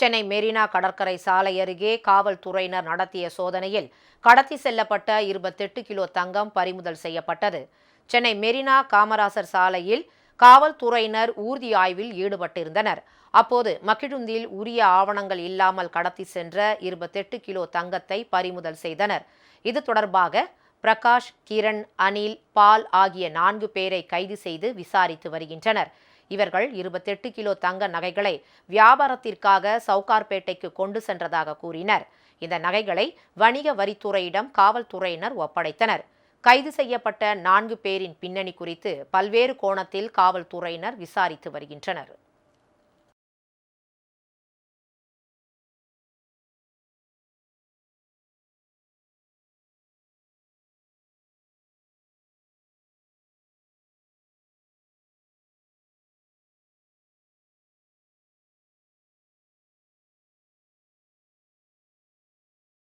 சென்னை மெரினா கடற்கரை சாலை அருகே காவல்துறையினர் நடத்திய சோதனையில் கடத்தி செல்லப்பட்ட இருபத்தெட்டு கிலோ தங்கம் பறிமுதல் செய்யப்பட்டது. சென்னை மெரினா காமராசர் சாலையில் காவல்துறையினர் ஊர்தி ஆய்வில் ஈடுபட்டிருந்தனர். அப்போது மகிழுந்தில் உரிய ஆவணங்கள் இல்லாமல் கடத்தி சென்ற இருபத்தெட்டு கிலோ தங்கத்தை பறிமுதல் செய்தனர். இது தொடர்பாக பிரகாஷ் கிரண் அனில் பால் ஆகிய நான்கு பேரை கைது செய்து விசாரித்து வருகின்றனர். இவர்கள் இருபத்தெட்டு கிலோ தங்க நகைகளை வியாபாரத்திற்காக சவுகார்பேட்டைக்கு கொண்டு சென்றதாக கூறினர். இந்த நகைகளை வணிக வரித்துறையிடம் காவல்துறையினர் ஒப்படைத்தனர். கைது செய்யப்பட்ட நான்கு பேரின் பின்னணி குறித்து பல்வேறு கோணத்தில் காவல்துறையினர் விசாரித்து வருகின்றனர்.